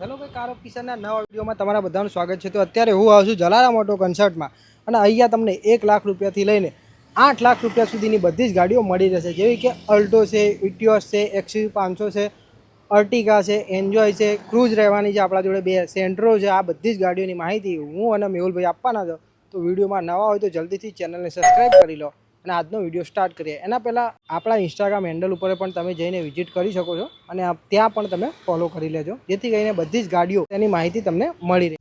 Hello ભાઈ, કારો કિશનના નવા વિડીયોમાં તમારા બધાનું સ્વાગત છે. તો અત્યારે હું આવું છું જલારામ ઓટો કન્સર્ટમાં અને અહીંયા તમને એક લાખ રૂપિયાથી લઈને આઠ લાખ રૂપિયા સુધીની બધી જ ગાડીઓ મળી રહેશે. જેવી કે અલ્ટો છે, ઇટિયોસ છે, એક્સયુ પાંચસો છે અર્ટિકા છે, એન્જોય છે, ક્રૂઝ રહેવાની છે આપણા જોડે બે સેન્ટ્રો છે. આ બધી જ ગાડીઓની માહિતી હું અને મેહુલભાઈ આપવાના છો. તો વિડીયોમાં નવા હોય તો જલ્દીથી ચેનલને સબસ્ક્રાઈબ કરી લો. અને આજનો વીડિયો સ્ટાર્ટ કરીએ. એના પહેલાં આપણા ઇન્સ્ટાગ્રામ હેન્ડલ ઉપર પણ તમે જઈને વિઝિટ કરી શકો છો અને ત્યાં પણ તમે ફોલો કરી લેજો. જેથી કરીને બધી જ ગાડીઓ તેની માહિતી તમને મળી રહે.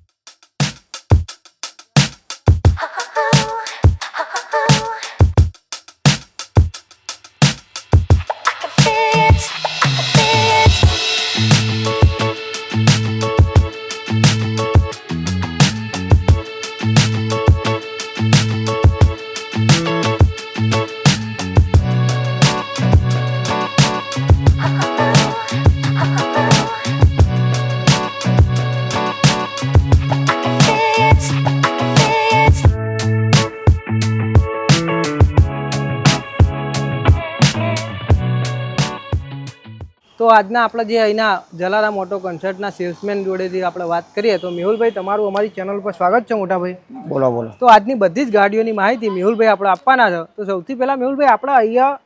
તો આજના આપણે જે અહીંના જલારામ ઓટો કન્સર્ટના સેલ્સમેન જોડેથી આપણે વાત કરીએ તો મેહુલભાઈ તમારું અમારી ચેનલ પર સ્વાગત છે મોટાભાઈ. બોલો બોલો. તો આજની બધી જ ગાડીઓની માહિતી મેહુલભાઈ આપણે આપવાના છે. તો સૌથી પહેલાં મેહુલભાઈ આપણે અહીંયા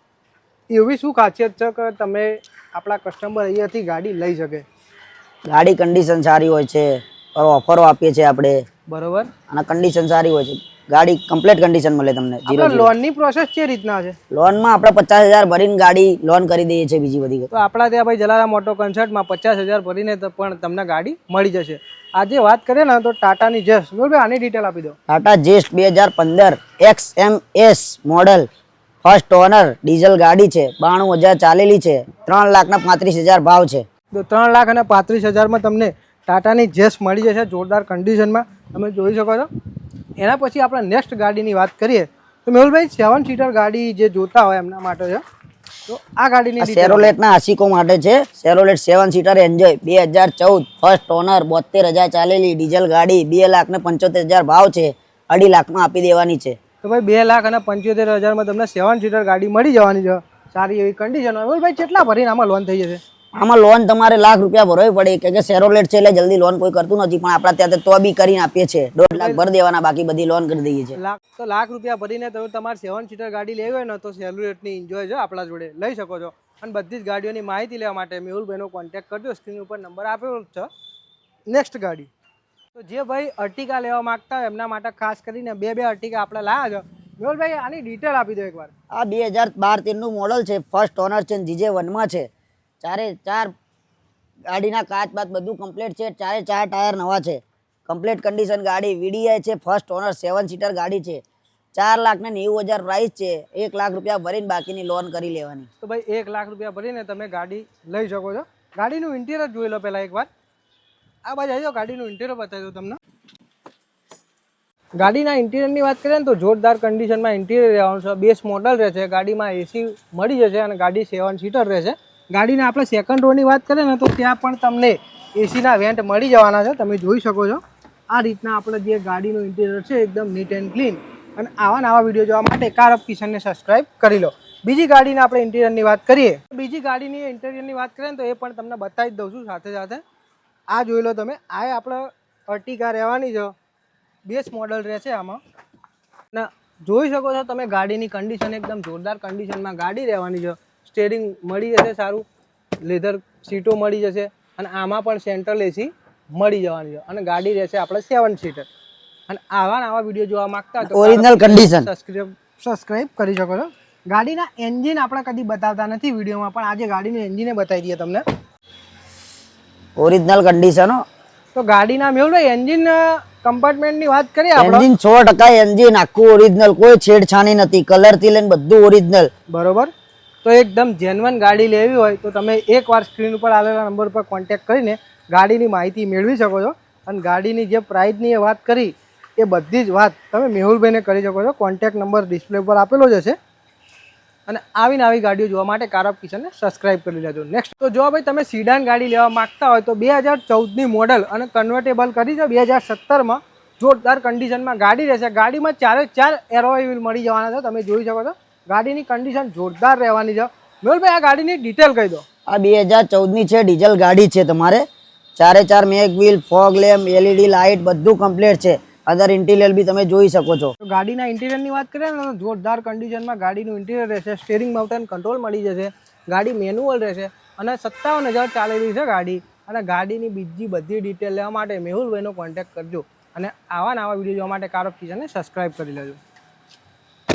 એવી શું ખાસિયત છે કે તમે આપણા કસ્ટમર અહીંયાથી ગાડી લઈ શકે? ગાડી કન્ડિશન સારી હોય છે ઓફરો આપીએ છીએ આપણે. બરોબર. અને કન્ડિશન સારી હોય છે. ગાડી કમ્પ્લીટ કન્ડિશન મળે તમને જીરો લોન લોનની પ્રોસેસ છે રીતના છે? લોનમાં આપણે પચાસ હજાર ભરીને ગાડી લોન કરી દઈએ છીએ બીજી બધી તો આપણા ત્યાં ભાઈ જલારામ ઓટો કન્સર્ટમાં પચાસ હજાર ભરીને તો પણ તમને ગાડી મળી જશે. આજે વાત કરીએ ને તો ટાટાની જેસ મેહુલભાઈ આની ડિટેલ આપી દો. ટાટા જેસ્ટ બે હજાર પંદર X M S model first owner diesel ગાડી છે બાણું હજાર ચાલેલી છે ત્રણ લાખના પાંત્રીસ હજાર ભાવ છે. તો ત્રણ લાખ અને પાંત્રીસ હજારમાં તમને ટાટાની જેસ મળી જશે જોરદાર કન્ડિશનમાં તમે જોઈ શકો છો. એના પછી આપણે નેક્સ્ટ ગાડીની વાત કરીએ તો મેહુલભાઈ સેવન સીટર ગાડી જે જોતા હોય એમના માટે છે તો આ ગાડીની સેરોલેટના આશિકો માટે છે. સેરોલેટ સેવન સીટર એન્જોય બે હજાર ચૌદ ફર્સ્ટ ઓનર બોતેર હજાર ચાલેલી ડીઝલ ગાડી બે લાખ ને પંચોતેર હજાર ભાવ છે. અઢી લાખમાં આપી દેવાની છે. તો ભાઈ બે લાખ અને પંચોતેર હજારમાં તમને સેવન સીટર ગાડી મળી જવાની છે. સારી એવી કન્ડિશન ભાઈ કેટલા ભરીને આમાં લોન થઈ જશે? આમાં લોન તમારે લાખ રૂપિયા ભરવી પડે. કે સેરોલેટ છે એટલે જલ્દી લોન કોઈ કરતું નથી. પણ આપણા ત્યાં તો બી કરીને આપીએ છીએ. દોઢ લાખ ભરી દેવાના બાકી બધી લોન કરી દઈએ છીએ. લાખ તો લાખ રૂપિયા ભરીને તમે તમારે સેવન સીટર ગાડી લેવી હોય ને તો સેલ્યુરેટની એન્જોય છે આપણા જોડે. લઈ શકો છો. અને બધી જ ગાડીઓની માહિતી લેવા માટે મેહુલભાઈનો કોન્ટેક્ટ કરજો સ્ક્રીન ઉપર નંબર આપેલો જ છે. નેક્સ્ટ ગાડી. તો જે ભાઈ અર્ટિકા લેવા માગતા હોય એમના માટે ખાસ કરીને બે બે અર્ટિકા આપણે લાવ્યા છે. મેહુલભાઈ આની ડિટેલ આપી દો એકવાર. આ બે હજાર બાર તેરનું મોડલ છે. ફર્સ્ટ ઓનર છે જીજે વનમાં છે. ચારે ચાર ગાડીના કાચ બાદ બધું કમ્પ્લીટ છે. ચારે ચાર ટાયર નવા છે. કમ્પ્લીટ કન્ડિશન ગાડી. વીડીઆઈ છે. ફર્સ્ટ ઓનર સેવન સીટર ગાડી છે. ચાર લાખ ને નેવું હજાર પ્રાઇસ છે. એક લાખ રૂપિયા ભરીને બાકીની લોન કરી લેવાની. તો ભાઈ એક લાખ રૂપિયા ભરીને તમે ગાડી લઈ શકો છો. ગાડીનું ઇન્ટિરિયર જોઈ લો પહેલાં એકવાર. આ બાજુ આવી ગાડીનું ઇન્ટિરિયર બતાવી દઉં તમને. ગાડીના ઇન્ટિરિયરની વાત કરીએ ને તો જોરદાર કન્ડિશનમાં ઇન્ટિરિયર રહેવાનું છે. બેસ મોડલ રહેશે ગાડીમાં એસી મળી જશે અને ગાડી સેવન સીટર રહેશે ગાડીના આપણે સેકન્ડ રોની વાત કરીએ ને તો ત્યાં પણ તમને એસીના વેન્ટ મળી જવાના છે. તમે જોઈ શકો છો. આ રીતના આપણે જે ગાડીનું ઇન્ટિરિયર છે, એકદમ નીટ એન્ડ ક્લીન અને આવા નવા વીડિયો જોવા માટે કાર ઓફ કિશનને સબસ્ક્રાઇબ કરી લો. બીજી ગાડીના આપણે ઇન્ટિરિયરની વાત કરીએ. બીજી ગાડીની ઇન્ટિરિયરની વાત કરીએ તો એ પણ તમને બતાવી દઉં છું સાથે સાથે. આ જોઈ લો તમે. આ આપણે અર્ટિકા રહેવાની છે. બેસ્ટ મોડલ રહેશે આમાં. ના જોઈ શકો છો તમે ગાડીની કન્ડિશન એકદમ જોરદાર કન્ડિશનમાં ગાડી રહેવાની છે. સ્ટેરિંગ મળી જશે સારું લેધર સીટો મળી જશે અને આમાં પણ સેન્ટ્રલ એસી મળી જવાની છે. અને ગાડી રહેશે આપણે સેવન સીટર અને આવા આવા વીડિયો જોવા માંગતા તો ઓરિજિનલ કન્ડિશન સબસ્ક્રાઇબ સબસ્ક્રાઇબ કરી શકો છો. ગાડીના એન્જિન આપણે કદી બતાવતા નથી વિડીયોમાં પણ આજે ગાડીનું એન્જિને બતાવી દઈએ તમને. ઓરિજિનલ કન્ડિશન તો ગાડીના મેહુલભાઈ એન્જિન કમ્પાર્ટમેન્ટની વાત કરીએ આપણે. એન્જિન સો ટકા એન્જિન આખું ઓરિજિનલ કોઈ છેડછાણી નથી. કલરથી લઈને બધું ઓરિજિનલ બરોબર? તો એકદમ જેન્યુઅન ગાડી લેવી હોય તો તમે એકવાર સ્ક્રીન ઉપર આવેલા નંબર પર કોન્ટેક્ટ કરીને ગાડીની માહિતી મેળવી શકો છો. અને ગાડીની જે પ્રાઇસની વાત કરી, એ બધી જ વાત તમે મેહુલભાઈને કરી શકો છો. કોન્ટેક્ટ નંબર ડિસ્પ્લે પર આપેલો જ હશે. અને આવીને આવી ગાડીઓ જોવા માટે કારપ કિશનને સબસ્ક્રાઇબ કરી લેજો. નેક્સ્ટ તો જો ભાઈ તમે સીડાન ગાડી લેવા માગતા હોય તો બે હજાર ચૌદની મોડલ અને કન્વર્ટેબલ કરી છે બે હજાર સત્તરમાં જોરદાર કન્ડિશનમાં ગાડી રહેશે. ગાડીમાં ચારે ચાર એરોય વ્હીલ મળી જવાના છે. તમે જોઈ શકો છો. ગાડીની કન્ડિશન જોરદાર રહેવાની છે. મેહુલભાઈ આ ગાડીની ડિટેલ કહી દો. આ બે હજાર ચૌદની છે ડીઝલ ગાડી છે તમારે. ચારે ચાર mag wheel fog lamp LED light બધું કમ્પ્લીટ છે. અધર ઇન્ટિરિયર બી તમે જોઈ શકો છો. ગાડીના ઇન્ટિરિયરની વાત કરીએ ને તો જોરદાર કન્ડિશનમાં ગાડીનું ઇન્ટિરિયર રહેશે સ્ટેરિંગ માઉન્ટેન કંટ્રોલ મળી જશે ગાડી મેન્યુઅલ રહેશે અને સત્તાવન હજાર ચાલેલી છે ગાડી. અને ગાડીની બીજી બધી ડિટેલ લેવા માટે મેહુલભાઈનો કોન્ટેક્ટ કરજો. અને આવા નવા વીડિયો જોવા માટે કારો કિચનને સબસ્ક્રાઈબ કરી લેજો.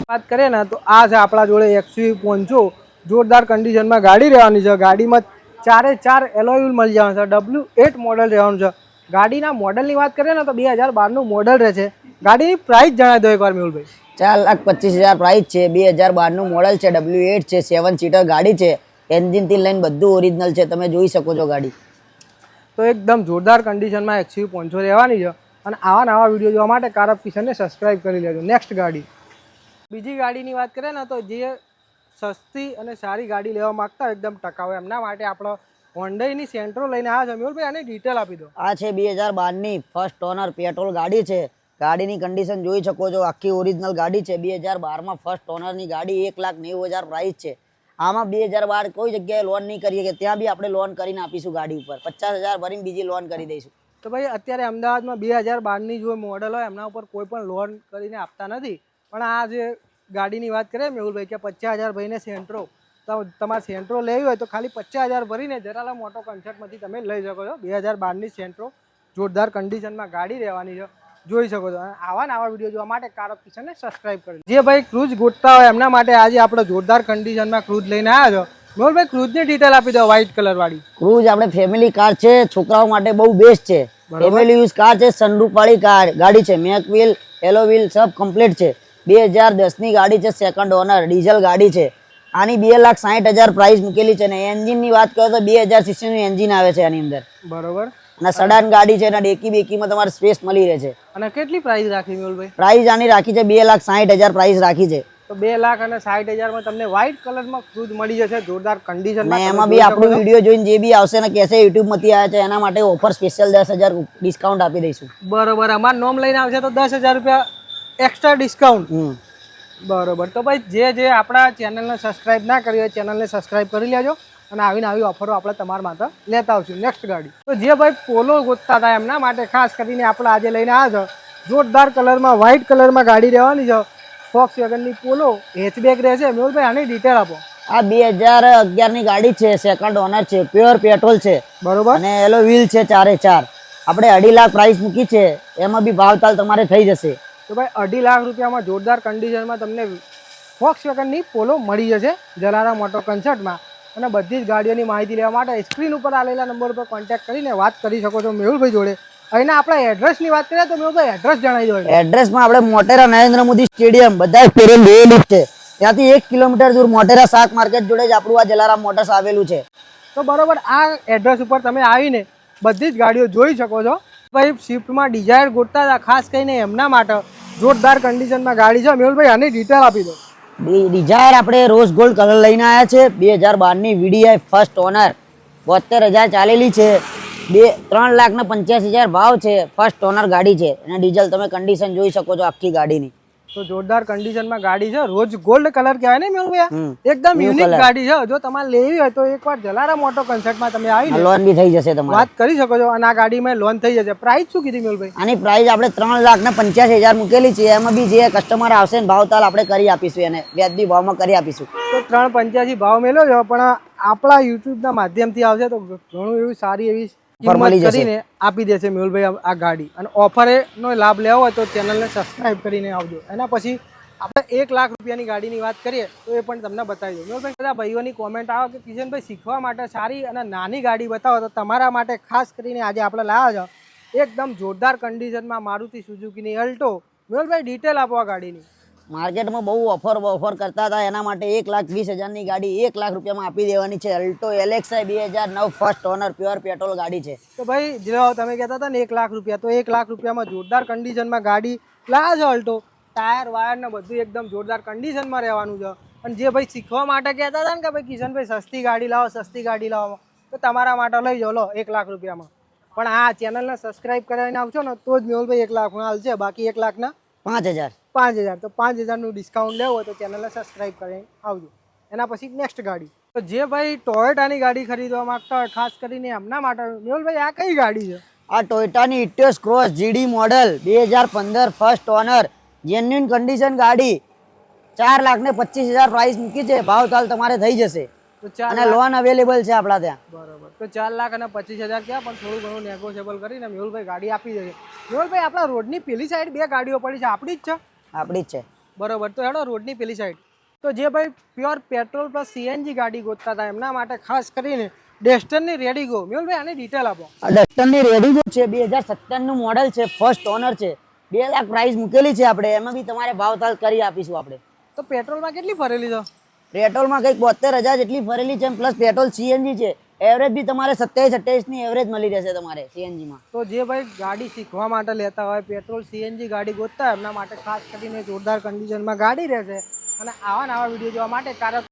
વાત કરીએ ને તો આ છે આપણા જોડે એક્સયુવી પોન્ચો જોરદાર કન્ડિશનમાં ગાડી રહેવાની છે. ગાડીમાં ચારે ચાર એલોયુલ મળી જવાનું છે. ડબલ્યુ એટ મોડલ રહેવાનું છે. ગાડીના મોડલની વાત કરીએ ને તો બે હજાર બારનું મોડલ રહે છે. ગાડીની પ્રાઇસ જણાવી દો એકવાર મેહુલભાઈ. ચાર લાખ પચીસ હજાર પ્રાઇસ છે. બે હજાર બારનું મોડલ છે. ડબલ્યુ એટ છે. સેવન સીટર ગાડી છે. એન્જિનથી લઈને બધું ઓરિજિનલ છે. તમે જોઈ શકો છો ગાડી. તો એકદમ જોરદાર કન્ડિશનમાં એક્સયુવી પોન્ચો રહેવાની છે. અને આવા નવા વીડિયો જોવા માટે કારક કિશનને સબસ્ક્રાઇબ કરી લેજો. નેક્સ્ટ ગાડી. બીજી ગાડીની વાત કરીએ ને તો જે સસ્તી અને સારી ગાડી લેવા માંગતા હોય એકદમ ટકાઉ. એમના માટે આપણો હોન્ડાઈની સેન્ટ્રો લઈને આવ્યા છે. મેહુલભાઈ આની ડિટેલ આપી દો. આ છે બે હજાર બારની ફર્સ્ટ ઓનર પેટ્રોલ ગાડી છે. ગાડીની કન્ડિશન જોઈ શકો છો આખી ઓરિજિનલ ગાડી છે. બે હજાર બારમાં ફર્સ્ટ ઓનરની ગાડી એક લાખ નેવું હજાર પ્રાઇસ છે. આમાં બે હજાર બાર કોઈ જગ્યાએ લોન નહીં કરીએ કે ત્યાં બી આપણે લોન કરીને આપીશું ગાડી ઉપર. પચાસ હજાર ભરીને બીજી લોન કરી દઈશું. તો ભાઈ અત્યારે અમદાવાદમાં બે હજાર બારની જો મોડલ હોય એમના ઉપર કોઈ પણ લોન કરીને આપતા નથી. પણ આ જે ગાડીની વાત કરીએ મેહુલભાઈ કે પચાસ હજાર ભરીને સેન્ટ્રો તો તમારે સેન્ટ્રો લેવી હોય તો ખાલી પચાસ હજાર ભરીને જરાલા મોટો કન્સર્ટમાંથી તમે લઈ શકો છો. બે હજાર બારની સેન્ટ્રો જોરદાર કન્ડિશનમાં ગાડી રહેવાની છે. જોઈ શકો છો. આવા નવા વીડિયો જોવા માટે કારક કિશનને સબસ્ક્રાઇબ કરી જે ભાઈ ક્રૂઝ ગોતતા હોય એમના માટે આજે આપણે જોરદાર કન્ડિશનમાં ક્રૂઝ લઈને આવ્યા છો. મેહુલભાઈ ક્રૂઝની ડિટેલ આપી દો વ્હાઇટ કલરવાળી ક્રૂઝ આપણે ફેમિલી કાર છે છોકરાઓ માટે બહુ બેસ્ટ છે. ફેમિલી યુઝ કાર છે સનરૂફ વાળી કાર ગાડી છે મેક વ્હીલ એલો વ્હીલ સબ કમ્પ્લીટ છે. બે હજાર દસની ગાડી છે સેકન્ડ ઓનર ડીઝલ ગાડી છે. આની બે લાખ સાઠ હજાર પ્રાઇસ મૂકેલી છે અને એન્જિનની વાત કરો તો બે હજાર સીસીનું એન્જિન આવે છે આની અંદર. બરોબર. અને સડાન ગાડી છે અને ડેકી બેકીમાં તમારે સ્પેસ મળી રહે છે. અને કેટલી પ્રાઇસ રાખી મેહુલભાઈ? પ્રાઇસ આની રાખી છે બે લાખ સાઠ હજાર પ્રાઇસ રાખી છે. તો બે લાખ અને સાઠ હજારમાં તમને વ્હાઇટ કલરમાં ક્રૂઝ મળી જશે જોરદાર કન્ડિશન એમાં બી આપણું વીડિયો જોઈને જે બી આવશે ને કહેશે યુટ્યુબમાંથી આવે આવ્યા છે એના માટે ઓફર સ્પેશિયલ દસ હજાર ડિસ્કાઉન્ટ આપી દઈશું. બરોબર અમારું નોમ લઈને આવશે તો દસ હજાર રૂપિયા એક્સ્ટ્રા ડિસ્કાઉન્ટ બરોબર. તો ભાઈ જે જે આપણા ચેનલને સબસ્ક્રાઇબ ના કરી હોય ચેનલને સબસ્ક્રાઇબ કરી લેજો અને આવીને આવી ઓફરો આપણે તમારા માટે લેતા આવશું. નેક્સ્ટ ગાડી. તો જે ભાઈ પોલો ગોતતા હતા એમના માટે ખાસ કરીને આપણે આજે લઈને આવ્યા છો. જોરદાર કલરમાં વ્હાઇટ કલરમાં ગાડી રહેવાની છે. ફોક્સ વેગનની પોલો હેચબેક રહેશે. મેહુલભાઈ આની ડિટેલ આપો. આ બે હજાર અગિયારની ગાડી છે. સેકન્ડ ઓનર છે. પ્યોર પેટ્રોલ છે. બરોબર. અને એલો વ્હીલ છે ચારે ચાર. આપણે અઢી લાખ પ્રાઇસ મૂકી છે. એમાં બી ભાવતાલ તમારે થઈ જશે. તો ભાઈ અઢી લાખ રૂપિયામાં જોરદાર કન્ડિશનમાં તમને ફોક્સ વેગનની પોલો મળી જશે જલારામ મોટો કન્સર્ટમાં અને બધી જ ગાડીઓની માહિતી લેવા માટે સ્ક્રીન ઉપર આવેલા નંબર ઉપર કોન્ટેક્ટ કરીને વાત કરી શકો છો મેહુલભાઈ જોડે. અહીંના આપણા એડ્રેસની વાત કરીએ તો મેહુલભાઈ એડ્રેસ જણાવી દો એડ્રેસમાં આપણે મોટેરા નરેન્દ્ર મોદી સ્ટેડિયમ બધા ફેરેલ જોયેલું છે. ત્યાંથી એક કિલોમીટર દૂર મોટેરા શાક માર્કેટ જોડે જ આપણું આ જલારામ મોટર્સ આવેલું છે. તો બરાબર આ એડ્રેસ ઉપર તમે આવીને બધી જ ગાડીઓ જોઈ શકો છો. ભાઈ સ્વિફ્ટમાં ડિઝાયર ગોતતા હતા, ખાસ કરીને એમના માટે. જોરદાર કન્ડિશનમાં ગાડી છે. મેહુલભાઈ આની ડિટેલ આપી દો. ડિઝાયર આપણે રોઝ ગોલ્ડ કલર લઈને આવ્યા છે. બે હજાર બારની વીડીઆઈ ફર્સ્ટ ઓનર બોતેર હજાર ચાલેલી છે. બે, ત્રણ લાખના પંચ્યાસી હજાર ભાવ છે. ફર્સ્ટ ઓનર ગાડી છે. અને ડીઝલ તમે કન્ડિશન જોઈ શકો છો આખી ગાડીની. તો જોરદાર કન્ડિશનમાં ગાડી છે. રોજ ગોલ્ડ કલર કહેવાય ને હમ. એકદમ યુનિક ગાડી છે. જો તમારે લેવી હોય તો એકવાર જલારામ મોટો કન્સર્ટમાં તમે આવી લોન બી થઈ જશે તમારે. વાત કરી શકો છો. અને આ ગાડીમાં લોન થઈ જશે. પ્રાઇસ શું કીધી મેહુલભાઈ આની પ્રાઇસ આપણે ત્રણ લાખ ને પંચ્યાસી હજાર મૂકેલી છે. એમાં બી જે કસ્ટમર આવશે ને ભાવતાલ આપણે કરી આપીશું એને. વ્યાજબી ભાવમાં કરી આપીશું. તો ત્રણ પંચ્યાસી ભાવ મેળવ્યો છે. પણ આપણા યુટ્યુબના માધ્યમથી આવશે તો ઘણું એવું સારી એવી જશે. કરીને આપી દેશે મેહુલભાઈ આ- આ ગાડી. અને ઓફરનો લાભ લેવો હોય તો ચેનલને સબસ્ક્રાઇબ કરીને આવજો. એના પછી આપણે એક લાખ રૂપિયાની ગાડીની વાત કરીએ તો એ પણ તમને બતાવી દઉં. મેહુલભાઈ બધા ભાઈઓની કોમેન્ટ આવે કે કિશનભાઈ શીખવા માટે સારી અને નાની ગાડી બતાવો તો તમારા માટે ખાસ કરીને આજે આપણે લાવ્યા છે. એકદમ જોરદાર કન્ડિશનમાં મારુતિ સુઝુકીની અલ્ટો મેહુલભાઈ ડિટેલ આપો આ ગાડીની. માર્કેટમાં બહુ ઓફર ઓફર કરતા હતા. એના માટે એક લાખ વીસ હજારની ગાડી એક લાખ રૂપિયામાં આપી દેવાની છે. અલ્ટો એલેક્સા બે હજાર નવ ફર્સ્ટ ઓનર પ્યોર પેટ્રોલ ગાડી છે. તો ભાઈ જો તમે કહેતા હતા ને એક લાખ રૂપિયા તો એક લાખ રૂપિયામાં જોરદાર કન્ડિશનમાં ગાડી લાજ અલ્ટો. ટાયર વાયર ને બધું એકદમ જોરદાર કન્ડિશનમાં રહેવાનું છે. અને જે ભાઈ શીખવા માટે કહેતા હતા ને કે ભાઈ કિશનભાઈ સસ્તી ગાડી લાવો સસ્તી ગાડી લાવો. તો તમારા માટે લઈ જાઓ લો એક લાખ રૂપિયામાં. પણ આ ચેનલને સબસ્ક્રાઇબ કરાવીને આવશો ને તો જ મેહુલભાઈ એક લાખમાં હાલશે બાકી એક લાખના પાંચ હજાર. પાંચ હજાર. તો પાંચ હજારનું ડિસ્કાઉન્ટ લેવો તો ચેનલને સબસ્ક્રાઇબ કરીને આવજો. એના પછી નેક્સ્ટ ગાડી. તો જે ભાઈ ટોયોટાની ગાડી ખરીદવા માંગતા હોય ખાસ કરીને એમના માટે. મેહુલભાઈ આ કઈ ગાડી છે? આ ટોયોટાની ઇટિયોસ ક્રોસ જીડી મોડલ બે હજાર પંદર ફર્સ્ટ ઓનર જેન્યુન કન્ડિશન ગાડી. ચાર લાખ ને પચીસ હજાર પ્રાઇસ મૂકી છે. ભાવ તાલ તમારે થઈ જશે. અને લોન અવેલેબલ છે આપણા ત્યાં. બરોબર. તો ચાર લાખ અને પચીસ હજાર ક્યાં? પણ થોડું ઘણું નેગોશિયેબલ કરીને મેહુલભાઈ ગાડી આપી દેશે. મેહુલભાઈ આપણા રોડની પેલી સાઈડ બે ગાડીઓ પડી છે. આપણી જ છે? આપણી જ છે. બરોબર. તો હેડો રોડની પેલી સાઈડ તો જે ભાઈ પ્યોર પેટ્રોલ પ્લસ સીએનજી ગાડી ગોતતા હતા એમના માટે ખાસ કરીને ડેસ્ટનની રેડી ગો મેહુલભાઈ આની ડિટેલ આપો. ડેસ્ટનની ડસ્ટનની રેડી જ છે બે હજાર સત્તરનું મોડલ છે ફર્સ્ટ ઓનર છે. બે લાખ પ્રાઇસ મૂકેલી છે આપણે એમાં બી તમારે ભાવ તાલ કરી આપીશું આપણે. તો પેટ્રોલમાં કેટલી ફરેલી છે? પેટ્રોલમાં કંઈક બોતેર હજાર જેટલી ફરેલી છે પ્લસ પેટ્રોલ સીએનજી છે. એવરેજ બી તમારે સત્યાવીસ અઠ્યાવીસની એવરેજ મળી રહેશે તમારે સીએનજીમાં તો જે ભાઈ ગાડી શીખવા માટે લેતા હોય પેટ્રોલ સીએનજી ગાડી ગોતતા હોય, એમના માટે ખાસ કરીને જોરદાર કન્ડિશનમાં ગાડી રહેશે. અને આવા નવા વીડિયો જોવા માટે કારણ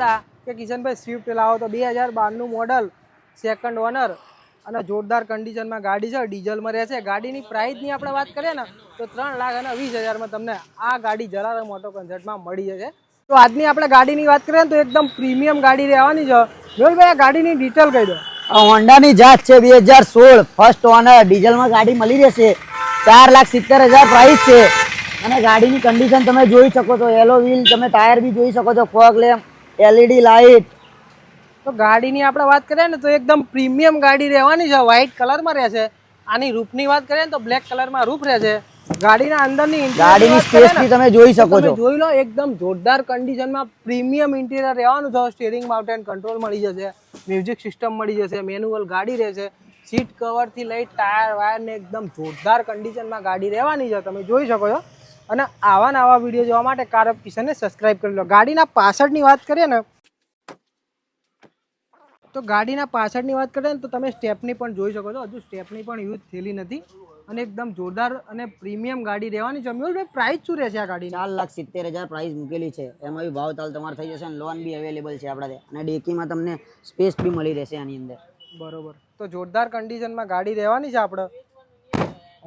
હતા કે કિશનભાઈ સ્વિફ્ટ લાવો તો બે હજાર બારનું મોડલ સેકન્ડ ઓનર અને જોરદાર કન્ડિશનમાં ગાડી છે, ડીઝલમાં રહેશે ગાડીની પ્રાઇસની આપણે વાત કરીએ ને, તો ત્રણ લાખ અને વીસ હજારમાં તમને આ ગાડી જલારામ મોટો કન્સર્ટમાં મળી જશે. તો આજની આપણે ગાડીની વાત કરીએ ને, તો એકદમ પ્રીમિયમ ગાડી રહેવાની છે. મેહુલભાઈ આ ગાડીની ડિટેલ કહી દો. આ હોન્ડાની જાત છે બે હજાર સોળ. ફર્સ્ટ ઓનર ડીઝલમાં ગાડી મળી રહેશે. ચાર લાખ સિત્તેર હજાર પ્રાઇસ છે. અને ગાડીની કન્ડિશન તમે જોઈ શકો છો. એલો વ્હીલ તમે ટાયર બી જોઈ શકો છો ફોગ લેમ્પ એલઈડી લાઇટ તો ગાડીની આપણે વાત કરીએ ને તો એકદમ પ્રીમિયમ ગાડી રહેવાની છે. વ્હાઇટ કલરમાં રહેશે આની રૂપની વાત કરીએ ને તો બ્લેક કલરમાં રૂપ રહેશે ગાડીના અંદરની ની ગાડીની સ્પેસ બી તમે જોઈ શકો છો. જોઈ લો એકદમ જોરદાર કન્ડિશનમાં પ્રીમિયમ ઇન્ટિરિયર રહેવાનું છે. સ્ટીરિંગ માઉન્ટેન કંટ્રોલ મળી જશે. મ્યુઝિક સિસ્ટમ મળી જશે. મેન્યુઅલ ગાડી રહેશે સીટ કવરથી લઈ ટાયર વાયર ને એકદમ જોરદાર કન્ડિશનમાં ગાડી રહેવાની છે. તમે જોઈ શકો છો. અને આવા નવા વીડિયો જોવા માટે કારક કિશનને સબસ્ક્રાઇબ કરી લો. ગાડીના પાછળની વાત કરીએ ને તો ગાડીના પાછળની વાત કરીએ ને તો તમે સ્ટેપની પણ જોઈ શકો છો. હજુ સ્ટેપની પણ યુઝ થયેલી નથી અને એકદમ જોરદાર અને પ્રીમિયમ ગાડી રહેવાની છે. મેહુલભાઈ પ્રાઇસ શું રહેશે આ ગાડી ચાર લાખ સિત્તેર હજાર પ્રાઇસ મૂકેલી છે. એમાં બી ભાવ તાલ તમારે થઈ જશે અને લોન બી અવેલેબલ છે આપણા અને ડેકીમાં તમને સ્પેસ બી મળી રહેશે આની અંદર. બરોબર. તો જોરદાર કન્ડિશનમાં ગાડી રહેવાની છે આપણે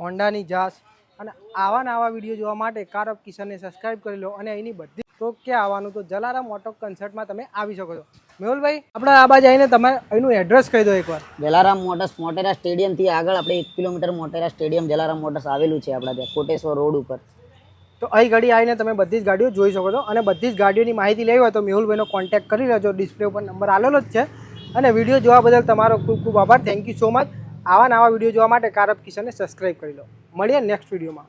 હોન્ડાની જાસ. અને આવા નવા વીડિયો જોવા માટે કારક કિશનને સબસ્ક્રાઇબ કરી લો અને અહીંની બધી તો ક્યાં આવવાનું તો જલારામ ઓટો કન્સર્ટમાં તમે આવી શકો છો. મેહુલભાઈ આપણે આ બાજુ આવીને તમારે અહીંનું એડ્રેસ કહી દો એકવાર. જલારામ મોટર્સ મોટેરા સ્ટેડિયમથી આગળ આપણે એક kilometre Motera stadium Jalaram motors આવેલું છે આપણા ત્યાં કોટેશ્વર રોડ ઉપર. તો અહીં ઘડી આવીને તમે બધી જ ગાડીઓ જોઈ શકો છો અને બધી જ ગાડીઓની માહિતી લેવી હોય તો મેહુલભાઈનો કોન્ટેક્ટ કરી લેજો ડિસ્પ્લે ઉપર નંબર આવેલો જ છે. અને વીડિયો જોવા બદલ તમારો ખૂબ ખૂબ આભાર. થેન્ક યુ સો મચ આવા નવા વીડિયો જોવા માટે કારબ કિશનને સબસ્ક્રાઇબ કરી લો. મળીએ નેક્સ્ટ વિડીયોમાં.